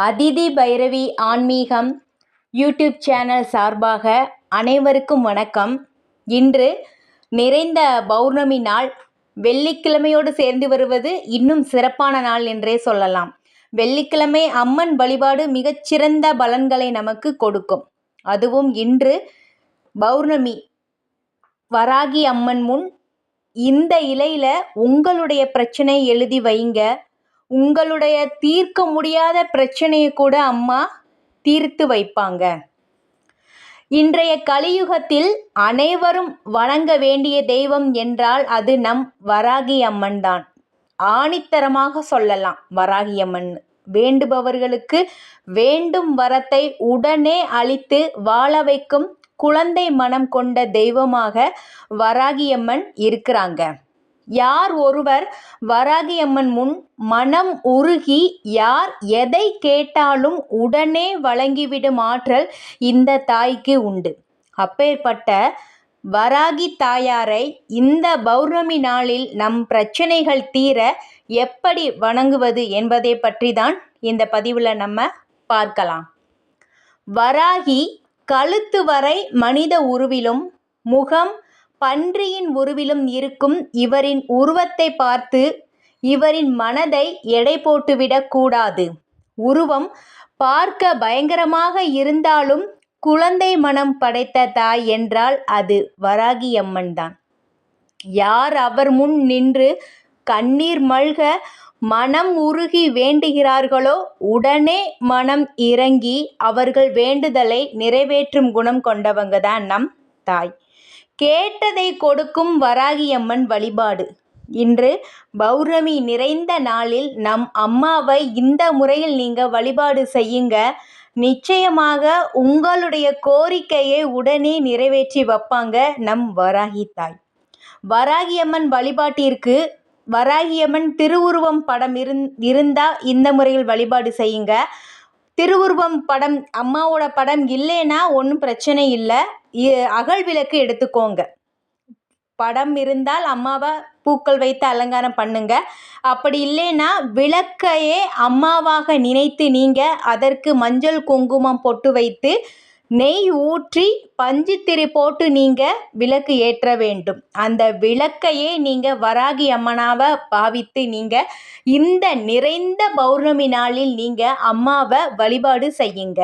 அதிதி பைரவி ஆன்மீகம் YouTube channel சார்பாக அனைவருக்கும் வணக்கம். இன்று நிறைந்த பௌர்ணமி நாள். வெள்ளிக்கிழமையோடு சேர்ந்து வருவது இன்னும் சிறப்பான நாள் என்றே சொல்லலாம். வெள்ளிக்கிழமை அம்மன் வழிபாடு மிகச்சிறந்த பலன்களை நமக்கு கொடுக்கும். அதுவும் இன்று பௌர்ணமி. வராகி அம்மன் முன் இந்த இலையில உங்களுடைய பிரச்சனை எழுதி வைங்க. உங்களுடைய தீர்க்க முடியாத பிரச்சனையை கூட அம்மா தீர்த்து வைப்பாங்க. இன்றைய கலியுகத்தில் அனைவரும் வணங்க வேண்டிய தெய்வம் என்றால் அது நம் வராகி அம்மன் தான். ஆணித்தரமாக சொல்லலாம் வராகி அம்மன் வேண்டுபவர்களுக்கு வேண்டும் வரத்தை உடனே அளித்து வாழ வைக்கும் குழந்தை மனம் கொண்ட தெய்வமாக வராகியம்மன் இருக்கிறாங்க. யார் ஒருவர் வராகியம்மன் முன் மனம் உருகி யார் எதை கேட்டாலும் உடனே வழங்கிவிடும் ஆற்றல் இந்த தாய்க்கு உண்டு. அப்பேற்பட்ட வராகி தாயாரை இந்த பௌர்ணமி நாளில் நம் பிரச்சனைகள் தீர எப்படி வணங்குவது என்பதை பற்றி தான் இந்த பதிவில் நம்ம பார்க்கலாம். வராகி கழுத்து வரை மனித உருவிலும் முகம் பன்றியின் உருவிலும் இருக்கும் இவரின் உருவத்தை பார்த்து இவரின் மனதை எடை போட்டுவிடக் கூடாது. உருவம் பார்க்க பயங்கரமாக இருந்தாலும் குழந்தை மனம் படைத்த தாய் என்றால் அது வராகியம்மன் தான் யார் அவர் முன் நின்று கண்ணீர் மல்க மனம் உருகி வேண்டுகிறார்களோ உடனே மனம் இறங்கி அவர்கள் வேண்டுதலை நிறைவேற்றும் குணம் கொண்டவங்க தான் நம் தாய். கேட்டதை கொடுக்கும் வராகியம்மன் வழிபாடு. இன்று பௌர்ணமி நிறைந்த நாளில் நம் அம்மாவை இந்த முறையில் நீங்கள் வழிபாடு செய்யுங்க. நிச்சயமாக உங்களுடைய கோரிக்கையை உடனே நிறைவேற்றி வைப்பாங்க நம் வராகி தாய். வராகியம்மன் வழிபாட்டிற்கு வராகியம்மன் திருவுருவம் படம் இருந் இருந்தால் இந்த முறையில் வழிபாடு செய்யுங்க. திருவுருவம் படம் அம்மாவோட படம் இல்லைன்னா ஒன்றும் பிரச்சனை இல்லை. அகல் விளக்கு எடுத்துக்கோங்க. படம் இருந்தால் அம்மாவை பூக்கள் வைத்து அலங்காரம் பண்ணுங்க. அப்படி இல்லைன்னா விளக்கையே அம்மாவாக நினைத்து நீங்கள் அதற்கு மஞ்சள் குங்குமம் பொட்டு வைத்து நெய் ஊற்றி பஞ்சுத்திரி போட்டு நீங்கள் விளக்கு ஏற்ற வேண்டும். அந்த விளக்கையே நீங்கள் வராகி அம்மனாவை பாவித்து நீங்கள் இந்த நிறைந்த பௌர்ணமி நாளில் நீங்கள் அம்மாவை வழிபாடு செய்யுங்க.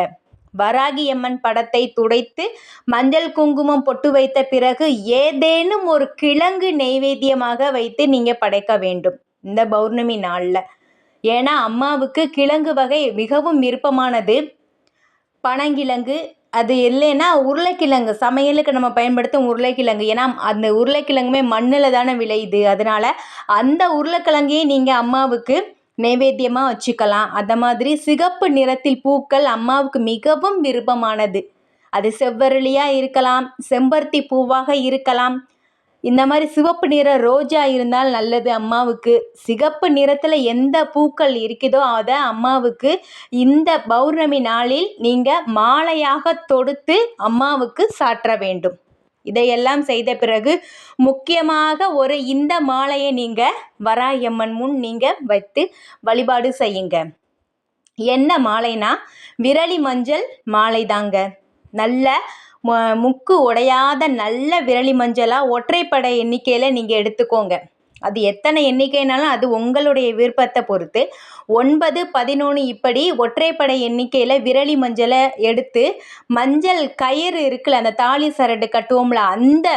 வராகி அம்மன் படத்தை துடைத்து மஞ்சள் குங்குமம் பொட்டு வைத்த பிறகு ஏதேனும் ஒரு கிழங்கு நெய்வேத்தியமாக வைத்து நீங்கள் படைக்க வேண்டும் இந்த பௌர்ணமி நாளில். ஏன்னா அம்மாவுக்கு கிழங்கு வகை மிகவும் விருப்பமானது. பனங்கிழங்கு அது இல்லைன்னா உருளைக்கிழங்கு சமையலுக்கு நம்ம பயன்படுத்தும் உருளைக்கிழங்கு. ஏன்னா அந்த உருளைக்கிழங்குமே மண்ணில் தானே விளையுது. அதனால் அந்த உருளைக்கிழங்கையே நீங்கள் அம்மாவுக்கு நைவேத்தியமாக வச்சுக்கலாம். அந்த மாதிரி சிகப்பு நிறத்தில் பூக்கள் அம்மாவுக்கு மிகவும் விருப்பமானது. அது செவ்வரளியாக இருக்கலாம் செம்பருத்தி பூவாக இருக்கலாம் இந்த மாதிரி சிவப்பு நிற ரோஜா இருந்தால் நல்லது அம்மாவுக்கு. சிகப்பு நிறத்தில் எந்த பூக்கள் இருக்குதோ அதை அம்மாவுக்கு. இந்த பௌர்ணமி நாளில் நீங்கள் மாலையாக தொடுத்து அம்மாவுக்கு சாற்ற வேண்டும். இதையெல்லாம் செய்த பிறகு முக்கியமாக ஒரு இந்த மாலையை நீங்கள் வராயம்மன் முன் நீங்கள் வைத்து வழிபாடு செய்யுங்க. என்ன மாலைனா? விரலி மஞ்சள் மாலை தாங்க நல்ல முக்கு உடையாத நல்ல விரலி மஞ்சளாக ஒற்றைப்படை எண்ணிக்கையில் நீங்கள் எடுத்துக்கோங்க. அது எத்தனை எண்ணிக்கைனாலும் அது உங்களுடைய விருப்பத்தை பொறுத்து. ஒன்பது பதினொன்று இப்படி ஒற்றைப்படை எண்ணிக்கையில் விரலி மஞ்சளை எடுத்து மஞ்சள் கயிறு இருக்குல்ல அந்த தாலி சரடு கட்டுவோம்ல அந்த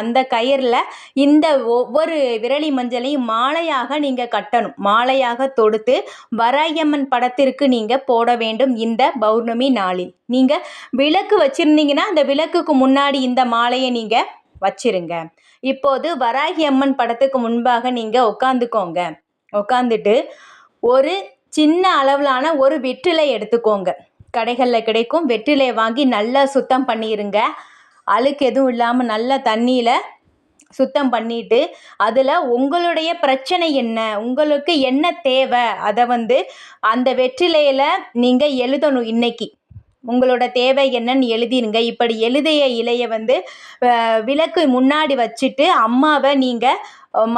அந்த கயிறில் இந்த ஒவ்வொரு விரலி மஞ்சளையும் மாலையாக நீங்கள் கட்டணும். மாலையாக தொடுத்து வராயம்மன் படத்திற்கு நீங்கள் போட வேண்டும் இந்த பௌர்ணமி நாளில். நீங்கள் விளக்கு வச்சுருந்தீங்கன்னா அந்த விளக்குக்கு முன்னாடி இந்த மாலையை நீங்கள் வச்சிருங்க. இப்போது வராகி அம்மன் படத்துக்கு முன்பாக நீங்கள் உட்காந்துக்கோங்க உட்காந்துட்டு ஒரு சின்ன அளவிலான ஒரு வெற்றிலை எடுத்துக்கோங்க. கடைகளில் கிடைக்கும் வெற்றிலையை வாங்கி நல்லா சுத்தம் பண்ணிடுங்க அழுக்கு எதுவும் இல்லாமல் நல்லா தண்ணியில் சுத்தம் பண்ணிவிட்டு அதில் உங்களுடைய பிரச்சனை என்ன? உங்களுக்கு என்ன தேவை? அதை வந்து அந்த வெற்றிலையில் நீங்கள் எழுதணும் இன்னைக்கு. உங்களோட தேவை என்னன்னு எழுதிருங்க. இப்படி எழுதிய இலையை வந்து விளக்கு முன்னாடி வச்சுட்டு அம்மாவை நீங்கள்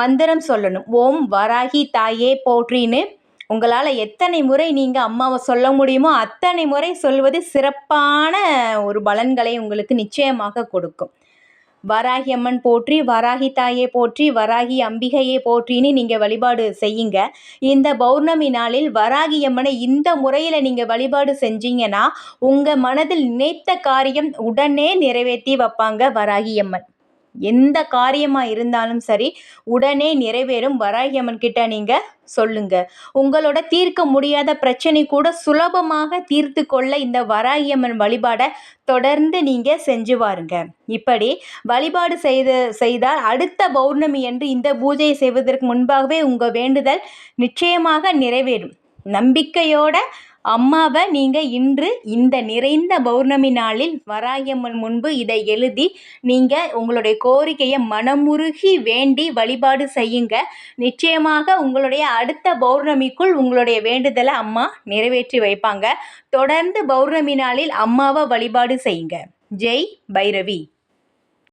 மந்திரம் சொல்லணும். ஓம் வராகி தாயே போற்றின்னு உங்களால் எத்தனை முறை நீங்கள் அம்மாவை சொல்ல முடியுமோ அத்தனை முறை சொல்வது சிறப்பான ஒரு பலன்களை உங்களுக்கு நிச்சயமாக கொடுக்கும். வராகி அம்மன் போற்றி வராகி தாயே போற்றி வராகி அம்பிகையை போற்றின்னு நீங்கள் வழிபாடு செய்யுங்க. இந்த பௌர்ணமி நாளில் வராகி அம்மனை இந்த முறையில் நீங்கள் வழிபாடு செஞ்சீங்கன்னா உங்கள் மனதில் நினைத்த காரியம் உடனே நிறைவேற்றி வைப்பாங்க வராகி அம்மன். எந்த காரியமாக இருந்தாலும் சரி உடனே நிறைவேறும். வராகி அம்மன் கிட்ட நீங்கள் சொல்லுங்க. உங்களோட தீர்க்க முடியாத பிரச்சனை கூட சுலபமாக தீர்த்து கொள்ள இந்த வராகியம்மன் வழிபாடை தொடர்ந்து நீங்கள் செஞ்சு வாருங்க. இப்படி வழிபாடு செய்து செய்தால் அடுத்த பௌர்ணமி என்று இந்த பூஜையை செய்வதற்கு முன்பாகவே உங்கள் வேண்டுதல் நிச்சயமாக நிறைவேறும். நம்பிக்கையோட அம்மாவை நீங்கள் இன்று இந்த நிறைந்த பௌர்ணமி நாளில் வராயம்மன் முன்பு இதை எழுதி நீங்கள் உங்களுடைய கோரிக்கையை மனமுருகி வேண்டி வழிபாடு செய்யுங்க. நிச்சயமாக உங்களுடைய அடுத்த பௌர்ணமிக்குள் உங்களுடைய வேண்டுதலை அம்மா நிறைவேற்றி வைப்பாங்க. தொடர்ந்து பௌர்ணமி நாளில் அம்மாவை வழிபாடு செய்யுங்க. ஜெய் பைரவி.